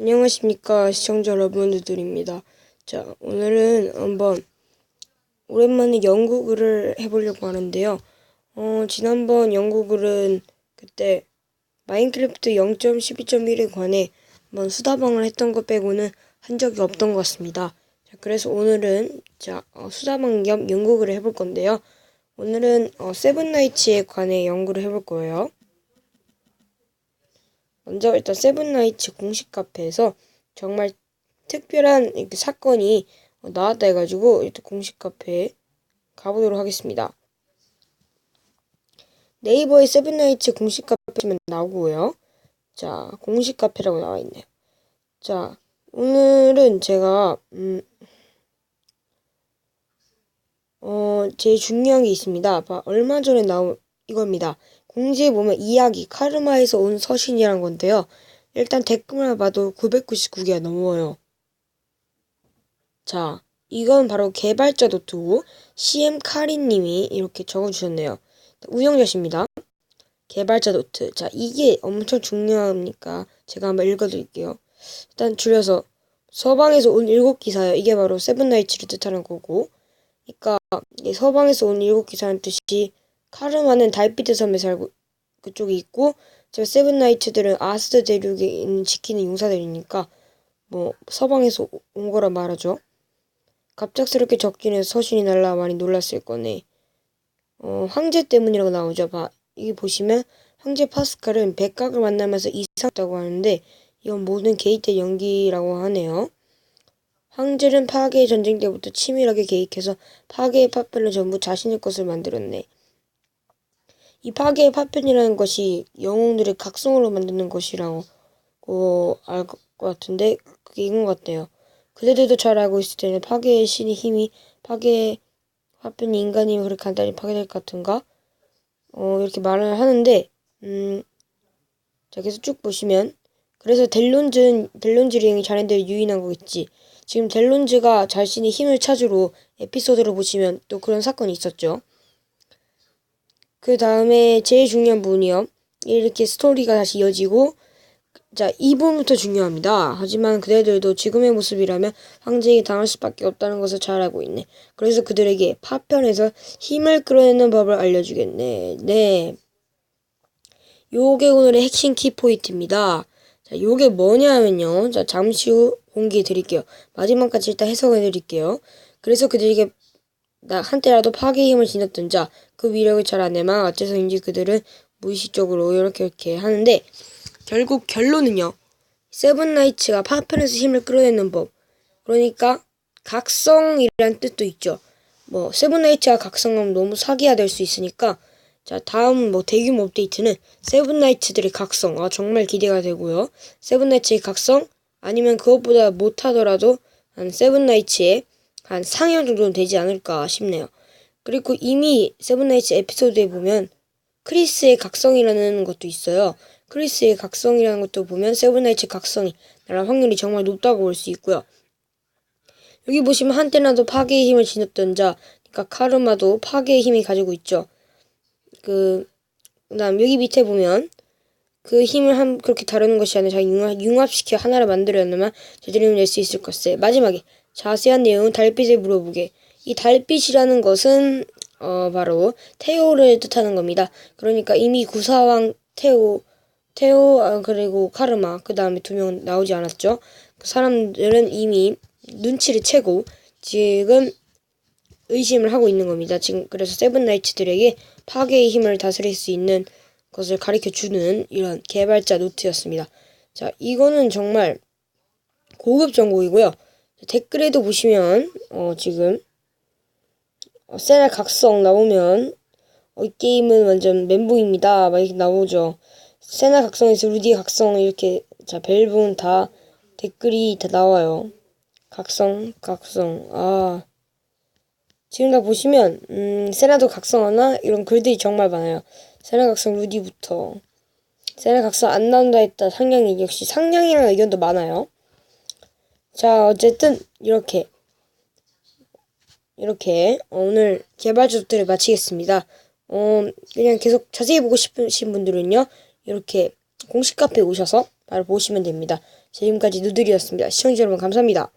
안녕하십니까 시청자 여러분들입니다. 자 오늘은 한번 오랜만에 연구글을 해보려고 하는데요. 어 지난번 연구글은 그때 마인크래프트 0.12.1에 관해 한번 수다방을 했던 것 빼고는 한 적이 없던 것 같습니다. 자 그래서 오늘은 자 어, 수다방 겸 연구글을 해볼 건데요. 오늘은 어, 세븐나이츠에 관해 연구를 해볼 거예요. 먼저 일단 세븐나이츠 공식 카페에서 정말 특별한 이렇게 사건이 어, 나왔다 해가지고 일단 공식 카페에 가보도록 하겠습니다. 네이버에 세븐나이츠 공식 카페 나오고요. 자, 공식 카페라고 나와 있네요. 자, 오늘은 제가 음, 어, 제일 중요한 게 있습니다. 봐, 얼마 전에 나온 이겁니다. 공지에 보면 이야기 카르마에서 온 서신이란 건데요. 일단 댓글만 봐도 999개가 넘어요. 자, 이건 바로 개발자 노트고 CM 카리님이 이렇게 적어주셨네요. 우영자십니다. 개발자 노트. 자, 이게 엄청 중요하니까 제가 한번 읽어드릴게요. 일단 줄여서 서방에서 온 일곱 기사요. 이게 바로 세븐나이츠를 뜻하는 거고. 그러니까 서방에서 온 일곱 기사는 뜻이 카르마는 달빛의 섬에 살고 그쪽에 있고 제가 세븐나이츠들은 아스드 대륙에 있는 지키는 용사들이니까 뭐 서방에서 온 거라 말하죠. 갑작스럽게 해서 서신이 날라 많이 놀랐을 거네. 어, 황제 때문이라고 나오죠. 봐. 이게 보시면 황제 파스칼은 백각을 만나면서 이상했다고 하는데 이건 모든 게이트 연기라고 하네요. 황제는 파괴의 전쟁 때부터 치밀하게 계획해서 파괴의 파편을 전부 자신의 것을 만들었네. 이 파괴의 파편이라는 것이 영웅들의 각성으로 만드는 것이라고 알 것 같은데 그게 이건 것 같아요. 그대들도 잘 알고 있을 텐데 파괴의 신의 힘이 파괴의 파편이 인간이 그렇게 간단히 파괴될 것 같은가? 어 이렇게 말을 하는데 음, 자 계속 쭉 보시면 그래서 델론즈는 델론즈 링이 자네들 유인한 거겠지. 지금 델론즈가 자신의 힘을 찾으러 에피소드를 보시면 또 그런 사건이 있었죠. 그 다음에 제일 중요한 부분이요. 이렇게 스토리가 다시 이어지고 자, 이 부분부터 중요합니다. 하지만 그대들도 지금의 모습이라면 황제에게 당할 수밖에 없다는 것을 잘 알고 있네. 그래서 그들에게 파편에서 힘을 끌어내는 법을 알려주겠네. 네. 요게 오늘의 핵심 키포인트입니다. 자, 요게 뭐냐면요. 자, 잠시 후 공개해 드릴게요. 마지막까지 일단 해석해 드릴게요. 그래서 그들에게 나 한때라도 파괴의 힘을 지녔던 자, 그 위력을 잘 아내만 어째서인지 그들은 무의식적으로 이렇게 이렇게 하는데 결국 결론은요. 세븐나이츠가 파편에서 힘을 끌어내는 법. 그러니까 각성이라는 뜻도 있죠. 뭐 세븐나이츠가 각성하면 너무 사기가 될수 있으니까 자 다음 뭐 대규모 업데이트는 세븐나이츠들의 각성 아 정말 기대가 되고요. 세븐나이츠의 각성 아니면 그것보다 못하더라도 한 세븐나이츠의 한 상향 정도는 되지 않을까 싶네요. 그리고 이미 세븐나이츠 에피소드에 보면 크리스의 각성이라는 것도 있어요. 크리스의 각성이라는 것도 보면 세븐나이츠 각성이 나랑 확률이 정말 높다고 볼 수 있고요. 여기 보시면 한때나도 파괴의 힘을 지녔던 자, 그러니까 카르마도 파괴의 힘이 가지고 있죠. 그 그다음 여기 밑에 보면 그 힘을 한 그렇게 다루는 것이 아니라 융합, 융합시켜 하나를 만들어야만 제대로 낼수 있을 것세. 마지막에 자세한 내용은 달빛에 물어보게. 이 달빛이라는 것은 어 바로 테오를 뜻하는 겁니다. 그러니까 이미 구사왕 테오 테오 아, 그리고 카르마 그 다음에 두 명 나오지 않았죠. 그 사람들은 이미 눈치를 채고 지금 의심을 하고 있는 겁니다. 지금 그래서 세븐나이츠들에게 파괴의 힘을 다스릴 수 있는 것을 가르쳐 주는 이런 개발자 노트였습니다. 자, 이거는 정말 고급 정보이고요. 댓글에도 보시면 어, 지금 어, 세나 각성 나오면 어, 이 게임은 완전 멘붕입니다. 막 이렇게 나오죠. 세나 각성에서 루디 각성 이렇게 자 벨붕 다 댓글이 다 나와요. 각성 각성 아 지금 다 보시면 음 세나도 각성하나 이런 글들이 정말 많아요. 세나 각성 루디부터 세나 각성 안 나온다 했다 상냥이 역시 상냥이라는 의견도 많아요. 자 어쨌든 이렇게 이렇게 오늘 개발 조트를 마치겠습니다. 어 그냥 계속 자세히 보고 싶으신 분들은요 이렇게 공식 카페에 오셔서 바로 보시면 됩니다. 지금까지 누들이었습니다. 시청자 여러분 감사합니다.